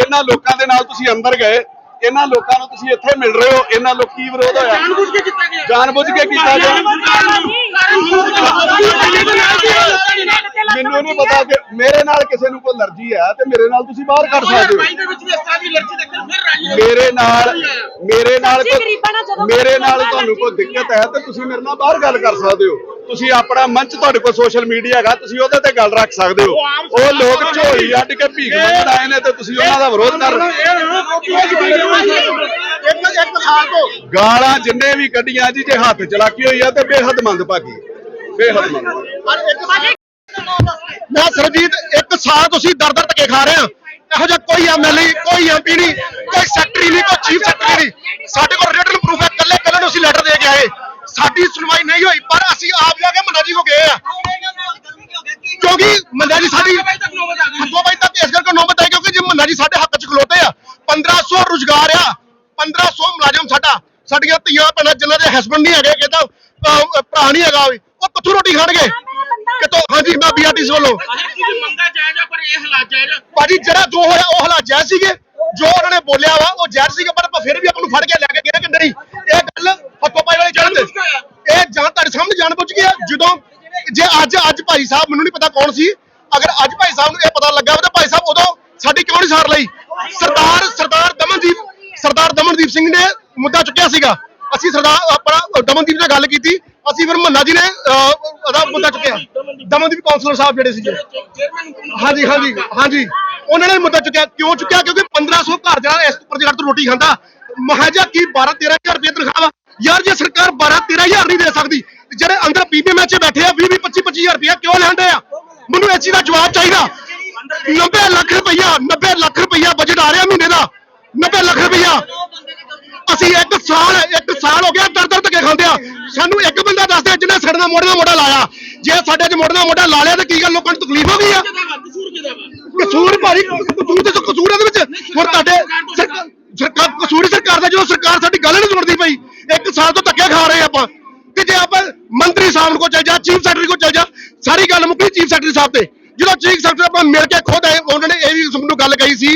ਇਹਨਾਂ ਲੋਕਾਂ ਦੇ ਨਾਲ ਤੁਸੀਂ ਅੰਦਰ ਗਏ ਇਹਨਾਂ ਲੋਕਾਂ ਨੂੰ ਤੁਸੀਂ ਇੱਥੇ ਮਿਲ ਰਹੇ ਹੋ ਇਹਨਾਂ ਲੋਕ ਕੀ ਵਿਰੋਧ ਹੋਇਆ? ਜਾਣਬੁੱਝ ਕੇ ਕੀਤਾ ਗਿਆ। ਜਾਣਬੁੱਝ ਕੇ ਕੀਤਾ ਗਿਆ। ਮੈਨੂੰ ਨਹੀਂ ਪਤਾ ਕਿ ਮੇਰੇ ਨਾਲ ਕਿਸੇ ਨੂੰ ਕੋਈ ਅਲਰਜੀ ਹੈ ਤੇ ਮੇਰੇ ਨਾਲ ਤੁਸੀਂ ਬਾਹਰ ਕੱਢ ਸਕਦੇ ਹੋ। ਦੇ ਵਿੱਚ ਵੀ ਇਸ ਤਰ੍ਹਾਂ ਦੀ ਲੜਕੀ ਦੇਖਣ ਫਿਰ ਰਾਜੀ ਮੇਰੇ ਨਾਲ ਮੇਰੇ ਨਾਲ ਮੇਰੇ ਨਾਲ ਤੁਹਾਨੂੰ ਕੋਈ ਦਿੱਕਤ ਹੈ ਤੇ ਤੁਸੀਂ ਮੇਰੇ ਨਾਲ ਬਾਹਰ ਗੱਲ ਕਰ ਸਕਦੇ ਹੋ। ਤੁਸੀਂ ਆਪਣਾ ਮੰਚ ਤੁਹਾਡੇ ਕੋਲ ਸੋਸ਼ਲ ਮੀਡੀਆ ਹੈਗਾ ਤੁਸੀਂ ਉਹਦੇ ਤੇ ਗੱਲ ਰੱਖ ਸਕਦੇ ਹੋ। ਉਹ ਲੋਕ ਝੋਲੀ ਅੱਡ ਕੇ ਭੀਖ ਮੰਗਣ ਆਏ ਨੇ ਤੇ ਤੁਸੀਂ ਉਹਨਾਂ ਦਾ ਵਿਰੋਧ ਕਰ ਗਾਲਾਂ ਜਿੰਨੇ ਵੀ ਕੱਢੀਆਂ ਜੀ ਜੇ ਹੱਥ ਚਲਾਕੀ ਹੋਈ ਆ ਤੇ ਬੇਹੱਦ ਮੰਦਭਾਗੀ ਬੇਹੱਦ ਮੰਦਭਾਗੀ। ਮੈਂ ਸਰਜੀਤ ਇੱਕ ਸਾਲ ਤੁਸੀਂ ਦਰ ਦਰ ਧੱਕੇ ਖਾ ਰਹੇ ਆ ਇਹੋ ਜਿਹਾ ਕੋਈ ਐਮਐਲਏ ਕੋਈ ਐਮਪੀ ਨਹੀਂ ਕੋਈ ਸੈਕਟਰੀ ਨਹੀਂ ਕੋਈ ਚੀਫ ਸੈਕਟਰੀ ਨਹੀਂ। ਸਾਡੇ ਕੋਲ ਰਿਟਨ ਪ੍ਰੂਫ ਹੈ ਕੱਲੇ ਕੱਲੇ ਨੂੰ ਅਸੀਂ ਲੈਟਰ ਦੇ ਕੇ ਆਏ। ਸਾਡੀ ਸੁਣਵਾਈ ਨਹੀਂ ਹੋਈ ਪਰ ਅਸੀਂ ਆਪ ਜਾ ਕੇ ਮੰਨਾ ਜੀ ਕੋ ਗਏ ਆ। ਕਿਉਂਕਿ ਮੰਨਾ ਜੀ ਸਾਡੀ ਹੱਥੋਂ ਬਾਈ ਤੱਕ ਇਸ ਕਰਕੇ ਨੌਬਤ ਆਈ ਕਿਉਂਕਿ ਜੇ ਮੰਨਾ ਜੀ ਸਾਡੇ ਹੱਕ 'ਚ ਖਲੋਤੇ ਆ 1500 ਰੁਜ਼ਗਾਰ ਆ 1500 ਮੁਲਾਜ਼ਮ ਸਾਡਾ ਸਾਡੀਆਂ ਧੀਆਂ ਭੈਣਾਂ ਜਿਨ੍ਹਾਂ ਦੇ ਹਸਬੰਡ ਨਹੀਂ ਹੈਗੇ ਕਿਤਾ ਭਰਾ ਨਹੀਂ ਹੈਗਾ ਉਹ ਕਿੱਥੋਂ ਰੋਟੀ ਖਾਣਗੇ? ਕਿਤੋਂ ਹਾਂਜੀ ਬੀਆਰਟੀਸ ਵੱਲੋਂ। ਮੰਗਾ ਜਾਇਜ਼ ਆ ਪਰ ਇਹ ਹਾਲਾਤ ਜਾਇਜ਼ ਆ। ਭਾਜੀ ਜਿਹੜਾ ਜੋ ਹੋਇਆ ਉਹ ਹਾਲਾਤ ਜਾਇਜ਼ ਸੀਗੇ। ਜੋ ਉਹਨਾਂ ਨੇ ਬੋਲਿਆ ਵਾ ਉਹ ਜਾਇਜ਼ ਸੀਗਾ ਪਰ ਆਪਾਂ ਫਿਰ ਵੀ ਆਪਾਂ ਨੂੰ ਫੜ ਕੇ ਲੈ ਕੇ ਗਏ ਕਿ ਨਹੀਂ? ਇਹ ਗੱਲ ਹੱਥੋਂ ਪਾਈ ਵਾਲੀ ਤੇ ਇਹ ਜਾਂ ਤੁਹਾਡੇ ਸਾਹਮਣੇ ਜਾਣ ਬੁੱਝ ਗਿਆ ਜਦੋਂ ਜੇ ਅੱਜ ਅੱਜ ਭਾਈ ਸਾਹਿਬ ਮੈਨੂੰ ਨਹੀਂ ਪਤਾ ਕੌਣ ਸੀ ਅਗਰ ਅੱਜ ਭਾਈ ਸਾਹਿਬ ਨੂੰ ਇਹ ਪਤਾ ਲੱਗਾ ਵਾ ਤਾਂ ਭਾਈ ਸਾਹਿਬ ਉਦੋਂ ਸਾਡੀ ਕਿਉਂ ਨਹੀਂ ਸਾਰ ਲਈ? ਸਰਦਾਰ ਸਰਦਾਰ ਦਮਨਦੀਪ ਸਰਦਾਰ ਦਮਨਦੀਪ ਸਿੰਘ ਨੇ ਮੁੱਦਾ ਚੁੱਕਿਆ ਸੀਗਾ। ਅਸੀਂ ਸਰਦਾਰ ਆਪਣਾ ਦਮਨਦੀਪ ਨਾਲ ਗੱਲ ਕੀਤੀ। ਅਸੀਂ ਫਿਰ ਮੰਨਾ ਜੀ ਨੇ ਉਹਦਾ ਮੁੱਦਾ ਚੁੱਕਿਆ ਦਮਨ ਦੀ ਕਾਉਂਸਲਰ ਸਾਹਿਬ ਜਿਹੜੇ ਸੀਗੇ। ਹਾਂਜੀ ਹਾਂਜੀ ਹਾਂਜੀ। ਉਹਨਾਂ ਨੇ ਮੁੱਦਾ ਚੁੱਕਿਆ। ਕਿਉਂ ਚੁੱਕਿਆ? ਕਿਉਂਕਿ 1500 ਘਰ ਜਿਹੜਾ ਇਸ ਉੱਪਰ ਜਿਹੜਾ ਤੋਂ ਰੋਟੀ ਖਾਂਦਾ ਮਹਾਜਾ ਕੀ 12 13000 ਰੁਪਏ ਤਨਖਾਹ ਵਾ? ਯਾਰ, ਜੇ ਸਰਕਾਰ 12 13000 ਨਹੀਂ ਦੇ ਸਕਦੀ, ਜਿਹੜੇ ਅੰਦਰ ਪੀਪੀਐਮ 'ਚ ਬੈਠੇ ਆ 20 20 25 25000 ਰੁਪਏ ਕਿਉਂ ਲੈਂਦੇ ਆ? ਮੈਨੂੰ ਇਸ ਚੀਜ਼ ਦਾ ਜਵਾਬ ਚਾਹੀਦਾ। 90 ਲੱਖ ਰੁਪਈਆ 90 ਲੱਖ ਰੁਪਈਆ ਬਜਟ ਆ ਰਿਹਾ ਮਹੀਨੇ ਦਾ। 90 ਲੱਖ ਰੁਪਈਆ। ਅਸੀਂ ਇੱਕ ਸਾਲ ਇੱਕ ਸਾਲ ਹੋ ਗਿਆ ਦਰ ਆ ਸਾਨੂੰ ਇੱਕ ਬੰਦਾ ਦੱਸ ਦੇ ਜਿਹਨੇ ਸਾਡੇ ਨਾਲ ਮੋਢੇ ਨਾਲ ਮੋਢਾ ਲਾਇਆ। ਜੇ ਸਾਡੇ 'ਚ ਮੋਢੇ ਨਾਲ ਮੋਢਾ ਲਾ ਲਿਆ ਤਾਂ ਕੀ ਗੱਲ ਲੋਕਾਂ ਨੂੰ ਤਕਲੀਫ ਹੋ ਗਈ ਆ? ਕਸੂਰ ਕਿਹਦਾ ਵਾ ਕਸੂਰ ਭਾਰੀ, ਕਸੂਰ ਤੇ ਕਸੂਰ ਇਹਦੇ ਵਿੱਚ। ਹੁਣ ਤੁਹਾਡੇ ਸਰਕਾਰ ਕਸੂਰ ਸਰਕਾਰ ਦਾ ਜਦੋਂ ਸਰਕਾਰ ਸਾਡੀ ਗੱਲ ਨਹੀਂ ਸੁਣਦੀ ਪਈ, ਇੱਕ ਸਾਲ ਤੋਂ ਧੱਕੇ ਖਾ ਰਹੇ ਆਪਾਂ। ਤੇ ਜੇ ਆਪਾਂ ਮੰਤਰੀ ਸਾਹਿਬ ਕੋਲ ਚੱਲ ਜਾ, ਚੀਫ ਸੈਕਟਰੀ ਕੋਲ ਚੱਲ ਜਾ, ਸਾਰੀ ਗੱਲ ਮੁੱਕੀ ਚੀਫ ਸੈਕਟਰੀ ਸਾਹਿਬ ਤੇ। ਜਦੋਂ ਚੀਫ ਸੈਕਟਰੀ ਆਪਾਂ ਮਿਲ ਕੇ ਖੁਦ ਆਏ, ਉਹਨਾਂ ਨੇ ਇਹ ਵੀ ਸਾਨੂੰ ਗੱਲ ਕਹੀ ਸੀ,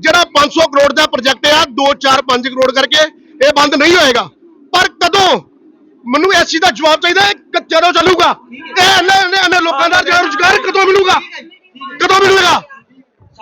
ਜਿਹੜਾ 500 ਕਰੋੜ ਦਾ ਪ੍ਰੋਜੈਕਟ ਆ 2 4 5 ਕਰੋੜ ਕਰਕੇ ਇਹ ਬੰਦ ਨਹੀਂ ਹੋਏਗਾ। ਪਰ ਕਦੋਂ? ਮੈਨੂੰ ਇਸ ਚੀਜ਼ ਦਾ ਜਵਾਬ ਚਾਹੀਦਾ ਹੈ ਕਿ ਕਦੋਂ ਚੱਲੂਗਾ। ਇਹ ਇੰਨੇ ਇੰਨੇ ਲੋਕਾਂ ਦਾ ਰੁਜ਼ਗਾਰ ਕਦੋਂ ਮਿਲੂਗਾ? ਕਦੋਂ ਮਿਲੂਗਾ?